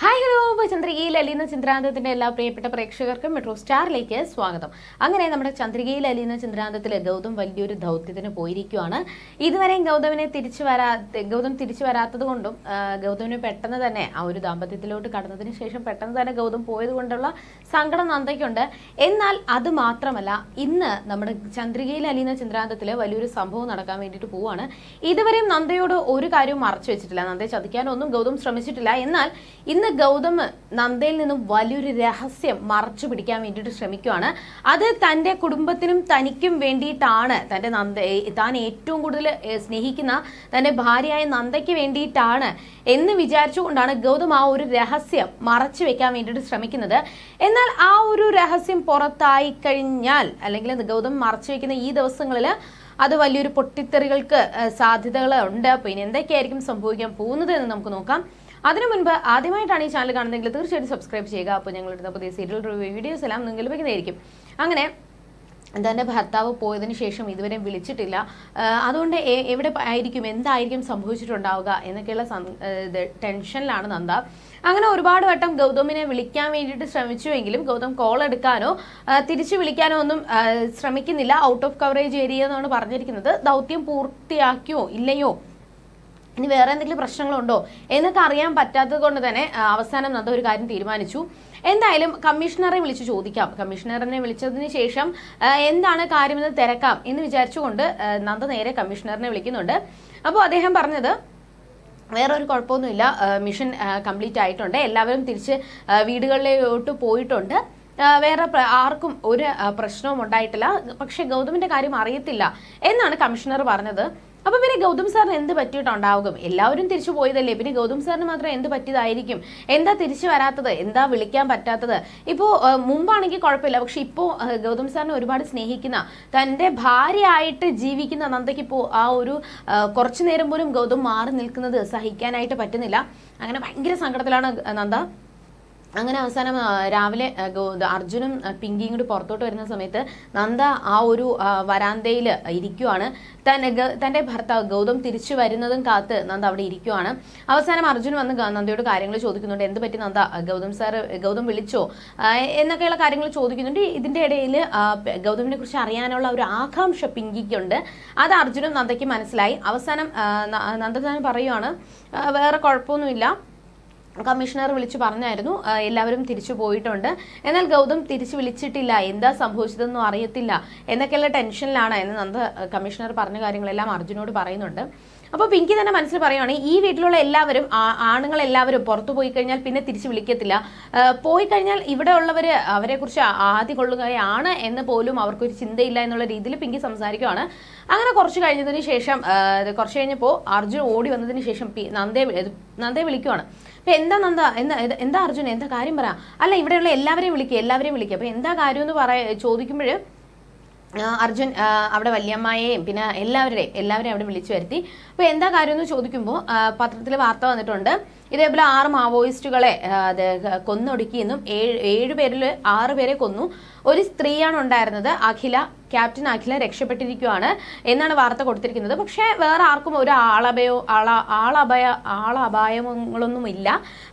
Hi hello അപ്പോൾ ചന്ദ്രികയിൽ അലിയുന്ന ചന്ദ്രാന്തത്തിന്റെ എല്ലാ പ്രിയപ്പെട്ട പ്രേക്ഷകർക്കും മെട്രോ സ്റ്റാറിലേക്ക് സ്വാഗതം. അങ്ങനെ നമ്മുടെ ചന്ദ്രികയിൽ അലിയുന്ന ചന്ദ്രാന്തത്തിൽ ഗൗതം വലിയൊരു ദൗത്യത്തിന് പോയിരിക്കുവാണ് ഇതുവരെയും ഗൗതമിനെ തിരിച്ചു വരാ ഗൗതം തിരിച്ചു വരാത്തത് കൊണ്ടും ഗൗതമിന് പെട്ടെന്ന് തന്നെ ആ ഒരു ദാമ്പത്യത്തിലോട്ട് കടന്നതിന് ശേഷം പെട്ടെന്ന് തന്നെ ഗൗതം പോയത് കൊണ്ടുള്ള സങ്കടം നന്ദയ്ക്കുണ്ട്. എന്നാൽ അത് മാത്രമല്ല ഇന്ന് നമ്മുടെ ചന്ദ്രികയിൽ അലിയുന്ന ചന്ദ്രാന്തത്തിൽ വലിയൊരു സംഭവം നടക്കാൻ വേണ്ടിയിട്ട് പോവാണ്. ഇതുവരെയും നന്ദയോട് ഒരു കാര്യവും മറച്ചു വെച്ചിട്ടില്ല. നന്ദയെ ചതിക്കാനൊന്നും ഗൗതം ശ്രമിച്ചിട്ടില്ല. എന്നാൽ ഇന്ന് ഗൗതം നന്ദയിൽ നിന്നും വലിയൊരു രഹസ്യം മറച്ചു പിടിക്കാൻ വേണ്ടിയിട്ട് ശ്രമിക്കുകയാണ് അത് തന്റെ കുടുംബത്തിനും തനിക്കും വേണ്ടിയിട്ടാണ് തന്റെ നന്ദ താൻ ഏറ്റവും കൂടുതൽ സ്നേഹിക്കുന്ന തന്റെ ഭാര്യയായ നന്ദയ്ക്ക് വേണ്ടിയിട്ടാണ് എന്ന് വിചാരിച്ചുകൊണ്ടാണ് ഗൗതം ആ ഒരു രഹസ്യം മറച്ചു വെക്കാൻ വേണ്ടിയിട്ട് ശ്രമിക്കുന്നത്. എന്നാൽ ആ ഒരു രഹസ്യം പുറത്തായി കഴിഞ്ഞാൽ അല്ലെങ്കിൽ ഗൗതം മറച്ചു വെക്കുന്ന ഈ ദിവസങ്ങളിൽ അത് വലിയൊരു പൊട്ടിത്തെറികൾക്ക് സാധ്യതകൾ ഉണ്ട്. ഇനി എന്തൊക്കെയായിരിക്കും സംഭവിക്കാൻ പോകുന്നത് എന്ന് നമുക്ക് നോക്കാം. അതിനു മുൻപ് ആദ്യമായിട്ടാണ് ഈ ചാനൽ കാണുന്നതെങ്കിൽ തീർച്ചയായിട്ടും സബ്സ്ക്രൈബ് ചെയ്യുക. അപ്പോൾ ഞങ്ങളുടെ പുതിയ സീരിയൽ റിവ്യൂ വീഡിയോസ് എല്ലാം നിങ്ങൾ ലഭിക്കുന്നതായിരിക്കും അങ്ങനെ തന്റെ ഭർത്താവ് പോയതിനു ശേഷം ഇതുവരെ വിളിച്ചിട്ടില്ല. അതുകൊണ്ട് എവിടെ ആയിരിക്കും എന്തായിരിക്കും സംഭവിച്ചിട്ടുണ്ടാവുക എന്നൊക്കെയുള്ള ടെൻഷനിലാണ് നന്ദ. അങ്ങനെ ഒരുപാട് വട്ടം ഗൗതമിനെ വിളിക്കാൻ വേണ്ടിയിട്ട് ശ്രമിച്ചുവെങ്കിലും ഗൗതം കോൾ എടുക്കാനോ തിരിച്ചു വിളിക്കാനോ ഒന്നും ശ്രമിക്കുന്നില്ല. ഔട്ട് ഓഫ് കവറേജ് ഏരിയ എന്നാണ് പറഞ്ഞിരിക്കുന്നത്. ദൗത്യം പൂർത്തിയാക്കിയോ ഇല്ലയോ? ഇനി വേറെ എന്തെങ്കിലും പ്രശ്നങ്ങളുണ്ടോ? എന്നൊക്കെ അറിയാൻ പറ്റാത്തത് കൊണ്ട് തന്നെ അവസാനം നന്ദ ഒരു കാര്യം തീരുമാനിച്ചു. എന്തായാലും കമ്മീഷണറെ വിളിച്ച് ചോദിക്കാം. കമ്മീഷണറിനെ വിളിച്ചതിന് ശേഷം എന്താണ് കാര്യമെന്ന് തിരക്കാം എന്ന് വിചാരിച്ചുകൊണ്ട് നന്ദ നേരെ കമ്മീഷണറിനെ വിളിക്കുന്നുണ്ട്. അപ്പോൾ അദ്ദേഹം പറഞ്ഞത് വേറെ ഒരു കുഴപ്പമൊന്നുമില്ല മിഷൻ കംപ്ലീറ്റ് ആയിട്ടുണ്ട്. എല്ലാവരും തിരിച്ച് വീടുകളിലോട്ട് പോയിട്ടുണ്ട്. വേറെ ആർക്കും ഒരു പ്രശ്നവും ഉണ്ടായിട്ടില്ല. പക്ഷെ ഗൗതമിന്റെ കാര്യം അറിയത്തില്ല എന്നാണ് കമ്മീഷണർ പറഞ്ഞത്. അപ്പൊ പിന്നെ ഗൗതം സാറിന് എന്ത് പറ്റിയിട്ടുണ്ടാകും എല്ലാവരും തിരിച്ചു പോയതല്ലേ? പിന്നെ ഗൗതം സാറിന് മാത്രം എന്ത് പറ്റിയതായിരിക്കും? എന്താ തിരിച്ചു വരാത്തത്? എന്താ വിളിക്കാൻ പറ്റാത്തത്? ഇപ്പോ മുമ്പാണെങ്കിൽ കുഴപ്പമില്ല. പക്ഷെ ഇപ്പോ ഗൗതം സാറിനെ ഒരുപാട് സ്നേഹിക്കുന്ന തന്റെ ഭാര്യയായിട്ട് ജീവിക്കുന്ന നന്ദയ്ക്ക് ഇപ്പോ ആ ഒരു കുറച്ചു നേരം പോലും ഗൗതം മാറി നിൽക്കുന്നത് സഹിക്കാനായിട്ട് പറ്റുന്നില്ല. അങ്ങനെ ഭയങ്കര സങ്കടത്തിലാണ് നന്ദ. അങ്ങനെ അവസാനം രാവിലെ അർജുനും പിങ്കിയും കൂടി പുറത്തോട്ട് വരുന്ന സമയത്ത് നന്ദ ആ ഒരു വരാന്തയിൽ ഇരിക്കുവാണ്. തന്റെ തന്റെ ഭർത്താവ് ഗൗതം തിരിച്ചു വരുന്നതും കാത്ത് നന്ദ അവിടെ ഇരിക്കുവാണ്. അവസാനം അർജുൻ വന്ന് നന്ദയോട് കാര്യങ്ങൾ ചോദിക്കുന്നുണ്ട്. എന്ത് പറ്റി നന്ദ? ഗൗതം സാർ ഗൗതം വിളിച്ചോ? എന്നൊക്കെയുള്ള കാര്യങ്ങൾ ചോദിക്കുന്നുണ്ട്. ഇതിന്റെ ഇടയിൽ ഗൗതമിനെ കുറിച്ച് അറിയാനുള്ള ഒരു ആകാംക്ഷ പിങ്കിക്കുണ്ട്. അത് അർജുനും നന്ദയ്ക്ക് മനസ്സിലായി. അവസാനം നന്ദ താൻ പറയുവാണ് വേറെ കുഴപ്പമൊന്നുമില്ല. കമ്മീഷണർ വിളിച്ചു പറഞ്ഞായിരുന്നു എല്ലാവരും തിരിച്ചു പോയിട്ടുണ്ട്. എന്നാൽ ഗൗതം തിരിച്ചു വിളിച്ചിട്ടില്ല. എന്താ സംഭവിച്ചതെന്നും അറിയത്തില്ല. എന്നൊക്കെയുള്ള ടെൻഷനിലാണ് എന്ന് നന്ദ കമ്മീഷണർ പറഞ്ഞ കാര്യങ്ങളെല്ലാം അർജുനോട് പറയുന്നുണ്ട്. അപ്പോൾ പിങ്കി തന്നെ മനസ്സിൽ പറയുവാണ് ഈ വീട്ടിലുള്ള എല്ലാവരും ആണുങ്ങൾ എല്ലാവരും പുറത്തു പോയി കഴിഞ്ഞാൽ പിന്നെ തിരിച്ചു വിളിക്കത്തില്ല. പോയി കഴിഞ്ഞാൽ ഇവിടെ ഉള്ളവർ അവരെക്കുറിച്ച് ആദ്യ കൊള്ളുകയാണ് എന്ന് പോലും അവർക്കൊരു ചിന്തയില്ല എന്നുള്ള രീതിയിൽ പിങ്കി സംസാരിക്കുവാണ്. അങ്ങനെ കുറച്ച് കഴിഞ്ഞതിന് ശേഷം കുറച്ച് കഴിഞ്ഞപ്പോൾ അർജുൻ ഓടി വന്നതിന് ശേഷം നന്ദേ നന്ദയെ നന്ദയെ വിളിക്കുവാണ്. അപ്പൊ എന്താ നന്ദ? എന്താ എന്താ അർജുന എന്താ കാര്യം പറ. അല്ല ഇവിടെയുള്ള എല്ലാവരെയും വിളിക്കുക എല്ലാവരെയും വിളിക്കുക അപ്പൊ എന്താ കാര്യം എന്ന് പറയ ചോദിക്കുമ്പോൾ അർജുൻ അവിടെ വല്യമ്മയെയും പിന്നെ എല്ലാവരുടെയും എല്ലാവരെയും അവിടെ വിളിച്ചു വരുത്തി. അപ്പോൾ എന്താ കാര്യം എന്ന് ചോദിക്കുമ്പോൾ പത്രത്തിൽ വാർത്ത വന്നിട്ടുണ്ട്. ഇതേപോലെ ആറ് മാവോയിസ്റ്റുകളെ അത് കൊന്നൊടുക്കിയെന്നും ഏഴ് ഏഴ് പേരിൽ ആറ് പേരെ കൊന്നു. ഒരു സ്ത്രീയാണ് ഉണ്ടായിരുന്നത് അഖില ക്യാപ്റ്റൻ അഖില രക്ഷപ്പെട്ടിരിക്കുകയാണ് എന്നാണ് വാർത്ത കൊടുത്തിരിക്കുന്നത്. പക്ഷേ വേറെ ആർക്കും ഒരു ആളഭയോ ആള ആളഭയ ആളപായങ്ങളൊന്നും ഇല്ല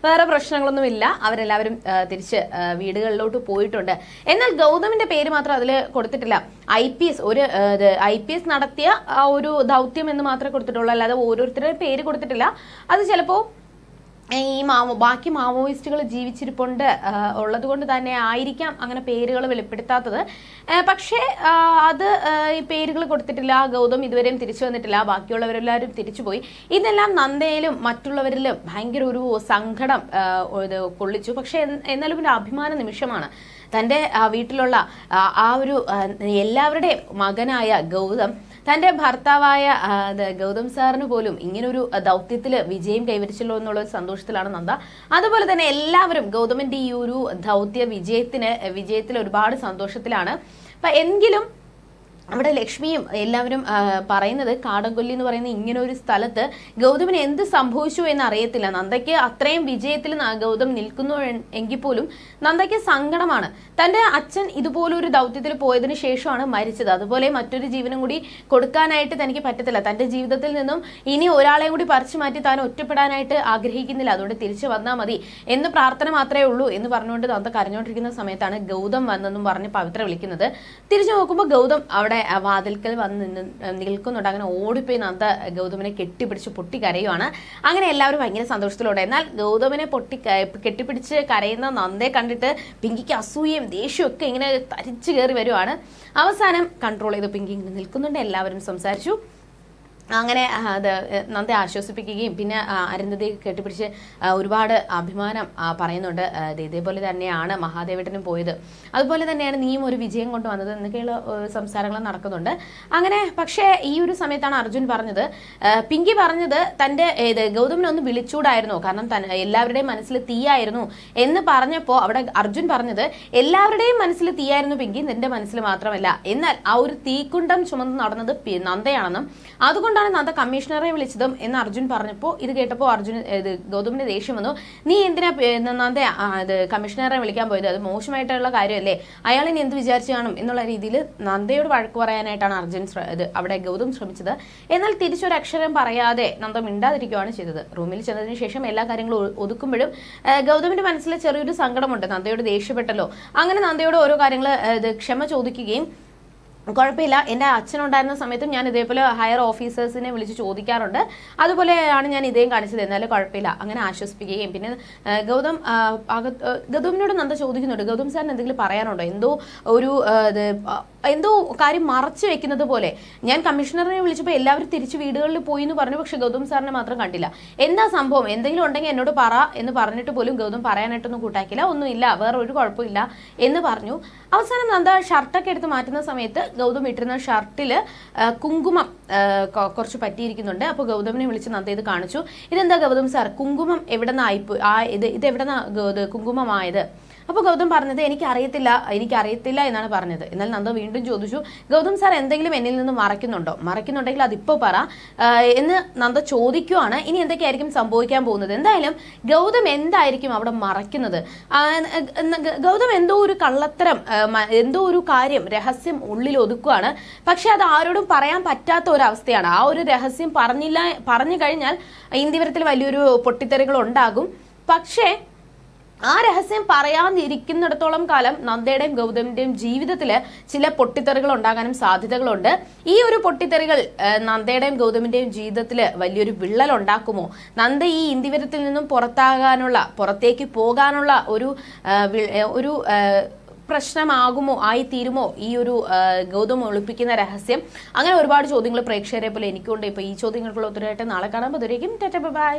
വേറെ പ്രശ്നങ്ങളൊന്നും ഇല്ല അവരെല്ലാവരും തിരിച്ച് വീടുകളിലോട്ട് പോയിട്ടുണ്ട്. എന്നാൽ ഗൗതമിന്റെ പേര് മാത്രം അതിൽ കൊടുത്തിട്ടില്ല. ഐ പി എസ് ഒരു ഐ പി എസ് നടത്തിയ ഒരു ദൗത്യം എന്ന് മാത്രമേ കൊടുത്തിട്ടുള്ളൂ. അല്ലാതെ ഓരോരുത്തരുടെ പേര് കൊടുത്തിട്ടില്ല. അത് ചിലപ്പോൾ ഈ മാവോ ബാക്കി മാവോയിസ്റ്റുകൾ ജീവിച്ചിരിപ്പുണ്ട് ഉള്ളത് കൊണ്ട് തന്നെ ആയിരിക്കാം അങ്ങനെ പേരുകൾ വെളിപ്പെടുത്താത്തത്. പക്ഷേ അത് ഈ പേരുകൾ കൊടുത്തിട്ടില്ല ഗൗതം ഇതുവരെയും തിരിച്ചു വന്നിട്ടില്ല ബാക്കിയുള്ളവരെല്ലാവരും തിരിച്ചുപോയി ഇതെല്ലാം നന്ദയിലും മറ്റുള്ളവരിലും ഭയങ്കര ഒരു സങ്കടം ഇത് കൊള്ളിച്ചു. പക്ഷേ എന്നാലും ഒരു അഭിമാന നിമിഷമാണ്. തന്റെ വീട്ടിലുള്ള ആ ഒരു എല്ലാവരുടെയും മകനായ ഗൗതം തന്റെ ഭർത്താവായ ഗൗതം സാറിന് പോലും ഇങ്ങനൊരു ദൗത്യത്തിൽ വിജയം കൈവരിച്ചല്ലോ എന്നുള്ള സന്തോഷത്തിലാണ് നന്ദ. അതുപോലെ തന്നെ എല്ലാവരും ഗൗതമിന്റെ ഈ ഒരു ദൗത്യ വിജയത്തിന് വിജയത്തിൽ ഒരുപാട് സന്തോഷത്തിലാണ്. അപ്പൊ എങ്കിലും അവിടെ ലക്ഷ്മിയും എല്ലാവരും പറയുന്നത് കാടംകൊല്ലി എന്ന് പറയുന്ന ഇങ്ങനെ ഒരു സ്ഥലത്ത് ഗൗതമിന് എന്ത് സംഭവിച്ചു എന്ന് അറിയത്തില്ല നന്ദയ്ക്ക് അത്രയും വിജയത്തിൽ ഗൗതം നിൽക്കുന്നു എങ്കിൽ പോലും നന്ദയ്ക്ക് സങ്കടമാണ്. തന്റെ അച്ഛൻ ഇതുപോലൊരു ദൗത്യത്തിൽ പോയതിനു ശേഷമാണ് മരിച്ചത്. അതുപോലെ മറ്റൊരു ജീവനും കൂടി കൊടുക്കാനായിട്ട് തനിക്ക് പറ്റത്തില്ല. തന്റെ ജീവിതത്തിൽ നിന്നും ഇനി ഒരാളെയും കൂടി പറിച്ചു മാറ്റി താൻ ഒറ്റപ്പെടാനായിട്ട് ആഗ്രഹിക്കുന്നില്ല. അതുകൊണ്ട് തിരിച്ചു വന്നാൽ മതി എന്ന് പ്രാർത്ഥന മാത്രമേ ഉള്ളൂ എന്ന് പറഞ്ഞുകൊണ്ട് നന്ദ കരഞ്ഞുകൊണ്ടിരിക്കുന്ന സമയത്താണ് ഗൗതം വന്നെന്നും പറഞ്ഞ് പവിത്ര വിളിക്കുന്നത്. തിരിച്ചു നോക്കുമ്പോൾ ഗൗതം അവിടെ ആ വാതിൽക്കൽ വന്ന് നിൽക്കുന്നുണ്ട്. അങ്ങനെ ഓടിപ്പോയി നന്ദ ഗൗതമനെ കെട്ടിപ്പിടിച്ച് പൊട്ടി കരയുവാണ്. അങ്ങനെ എല്ലാവരും ഭയങ്കര സന്തോഷത്തിലൂടെ. എന്നാൽ ഗൗതമനെ പൊട്ടി കെട്ടിപ്പിടിച്ച് കരയുന്ന നന്ദയെ കണ്ടിട്ട് പിങ്കിക്ക് അസൂയയും ദേഷ്യവും ഒക്കെ ഇങ്ങനെ തരിച്ചു കയറി വരുവാണ്. അവസാനം കൺട്രോൾ ചെയ്ത് പിങ്കി ഇങ്ങനെ നിൽക്കുന്നുണ്ട്. എല്ലാവരും സംസാരിച്ചു. അങ്ങനെ അത് നന്ദി ആശ്വസിപ്പിക്കുകയും പിന്നെ അരുന്ധതി കെട്ടിപ്പിടിച്ച് ഒരുപാട് അഭിമാനം പറയുന്നുണ്ട്. ഇതേപോലെ തന്നെയാണ് മഹാദേവേട്ടനും പോയത്. അതുപോലെ തന്നെയാണ് നീയും ഒരു വിജയം കൊണ്ട് വന്നത് എന്നൊക്കെയുള്ള സംസാരങ്ങൾ നടക്കുന്നുണ്ട്. അങ്ങനെ പക്ഷേ ഈ ഒരു സമയത്താണ് അർജുൻ പറഞ്ഞത്. പിങ്കി പറഞ്ഞത് തന്റെ ഇത് ഗൗതമിനെ ഒന്ന് വിളിച്ചൂടായിരുന്നു. കാരണം എല്ലാവരുടെയും മനസ്സിൽ തീയായിരുന്നു എന്ന് പറഞ്ഞപ്പോൾ അവിടെ അർജുൻ പറഞ്ഞത് എല്ലാവരുടെയും മനസ്സിൽ തീയായിരുന്നു പിങ്കി നിന്റെ മനസ്സിൽ മാത്രമല്ല. എന്നാൽ ആ ഒരു തീക്കുണ്ടം ചുമന്ന് നടന്നത് നന്ദയാണെന്നും നന്ദയാണെന്നും അതുകൊണ്ടാണ് നന്ദ കമ്മീഷണറെ വിളിച്ചതും എന്ന് അർജുൻ പറഞ്ഞപ്പോൾ ഇത് കേട്ടപ്പോൾ അർജുൻ ഇത് ഗൗതമിന്റെ ദേഷ്യം വന്നു. നീ എന്തിനാ നാഥ ഇത് കമ്മീഷണറെ വിളിക്കാൻ പോയത്? അത് മോശമായിട്ടുള്ള കാര്യമല്ലേ? അയാൾ ഇനി എന്ത് വിചാരിച്ചു കാണും എന്നുള്ള രീതിയിൽ നന്ദയോട് വഴക്ക് പറയാനായിട്ടാണ് അർജുൻ ഇത് അവിടെ ഗൗതം ശ്രമിച്ചത്. എന്നാൽ തിരിച്ചൊരു അക്ഷരം പറയാതെ നന്ദ മിണ്ടാതിരിക്കുകയാണ് ചെയ്തത്. റൂമിൽ ചെന്നതിന് ശേഷം എല്ലാ കാര്യങ്ങളും ഒതുക്കുമ്പോഴും ഗൗതമിന്റെ മനസ്സിൽ ചെറിയൊരു സങ്കടമുണ്ട്. നന്ദയോട് ദേഷ്യപ്പെട്ടല്ലോ. അങ്ങനെ നന്ദയോട് ഓരോ കാര്യങ്ങൾ ഇത് ക്ഷമ ചോദിക്കുകയും കുഴപ്പമില്ല. എന്റെ അച്ഛനുണ്ടായിരുന്ന സമയത്തും ഞാൻ ഇതേപോലെ ഹയർ ഓഫീസേഴ്സിനെ വിളിച്ച് ചോദിക്കാറുണ്ട്. അതുപോലെയാണ് ഞാൻ ഇതേം കാണിച്ചത്. എന്നാലും കുഴപ്പമില്ല. അങ്ങനെ ആശ്വസിപ്പിക്കുകയും പിന്നെ ഗൗതം ഗൗതമിനോട് നന്ദ ചോദിക്കുന്നുണ്ട്. ഗൗതം സാറിന് എന്തെങ്കിലും പറയാനുണ്ടോ? എന്തോ ഒരു എന്തോ കാര്യം മറച്ചു വെക്കുന്നത് പോലെ. ഞാൻ കമ്മീഷണറിനെ വിളിച്ചപ്പോൾ എല്ലാവരും തിരിച്ച് വീടുകളിൽ പോയി എന്ന് പറഞ്ഞു. പക്ഷെ ഗൗതം സാറിനെ മാത്രം കണ്ടില്ല. എന്താ സംഭവം? എന്തെങ്കിലും ഉണ്ടെങ്കിൽ എന്നോട് പറ എന്ന് പറഞ്ഞിട്ട് പോലും ഗൗതം പറയാനായിട്ടൊന്നും കൂട്ടാക്കില്ല ഒന്നുമില്ല. വേറെ ഒരു കുഴപ്പമില്ല എന്ന് പറഞ്ഞു. അവസാനം നന്ദ ഷർട്ടൊക്കെ എടുത്ത് മാറ്റുന്ന സമയത്ത് ഗൗതം ഇട്ടിരുന്ന ഷർട്ടിൽ കുങ്കുമം കുറച്ച് പറ്റിയിരിക്കുന്നുണ്ട്. അപ്പോൾ ഗൗതമിനെ വിളിച്ച് നന്ദ ഇത് കാണിച്ചു. ഇതെന്താ ഗൗതം സാർ? കുങ്കുമം എവിടെ നിന്നായിപ്പോ ആ ഇത് ഇത് എവിടെ നിന്നാ കുങ്കുമമായത്? അപ്പോൾ ഗൗതം പറഞ്ഞത് എനിക്ക് അറിയത്തില്ല എനിക്ക് അറിയത്തില്ല എന്നാണ് പറഞ്ഞത്. എന്നാൽ നന്ദ വീണ്ടും ചോദിച്ചു ഗൗതം സാർ എന്തെങ്കിലും എന്നിൽ നിന്ന് മറയ്ക്കുന്നുണ്ടോ? മറയ്ക്കുന്നുണ്ടെങ്കിൽ അതിപ്പോൾ പറ. എന്ന് നന്ദ ചോദിക്കുവാണ്. ഇനി എന്തൊക്കെയായിരിക്കും സംഭവിക്കാൻ പോകുന്നത്? എന്തായാലും ഗൗതം എന്തായിരിക്കും അവിടെ മറയ്ക്കുന്നത്? ഗൗതം എന്തോ ഒരു കള്ളത്തരം എന്തോ ഒരു കാര്യം രഹസ്യം ഉള്ളിൽ ഒതുക്കുവാണ്. പക്ഷെ അത് ആരോടും പറയാൻ പറ്റാത്ത ഒരു അവസ്ഥയാണ് ആ ഒരു രഹസ്യം പറഞ്ഞില്ല പറഞ്ഞു കഴിഞ്ഞാൽ ഇന്ത്യവരത്തിൽ വലിയൊരു പൊട്ടിത്തെറികൾ ഉണ്ടാകും. പക്ഷേ ആ രഹസ്യം പറയാതിരിക്കുന്നിടത്തോളം കാലം നന്ദയുടെയും ഗൗതമിന്റെയും ജീവിതത്തിൽ ചില പൊട്ടിത്തെറികൾ ഉണ്ടാകാനും സാധ്യതകളുണ്ട്. ഈ ഒരു പൊട്ടിത്തെറികൾ നന്ദയുടെയും ഗൗതമിന്റെയും ജീവിതത്തിൽ വലിയൊരു വിള്ളൽ ഉണ്ടാക്കുമോ? നന്ദ ഈ ഇന്ദിവരത്തിൽ നിന്നും പുറത്താകാനുള്ള പുറത്തേക്ക് പോകാനുള്ള ഒരു ഒരു പ്രശ്നമാകുമോ ആയി തീരുമോ ഈ ഒരു ഗൗതം ഒളിപ്പിക്കുന്ന രഹസ്യം? അങ്ങനെ ഒരുപാട് ചോദ്യങ്ങൾ പ്രേക്ഷകരെ പോലെ എനിക്കുണ്ട്. ഇപ്പൊ ഈ ചോദ്യങ്ങൾക്കുള്ള ഉത്തരവായിട്ട് നാളെ കാണാൻ അതുവരേക്കും ബൈ.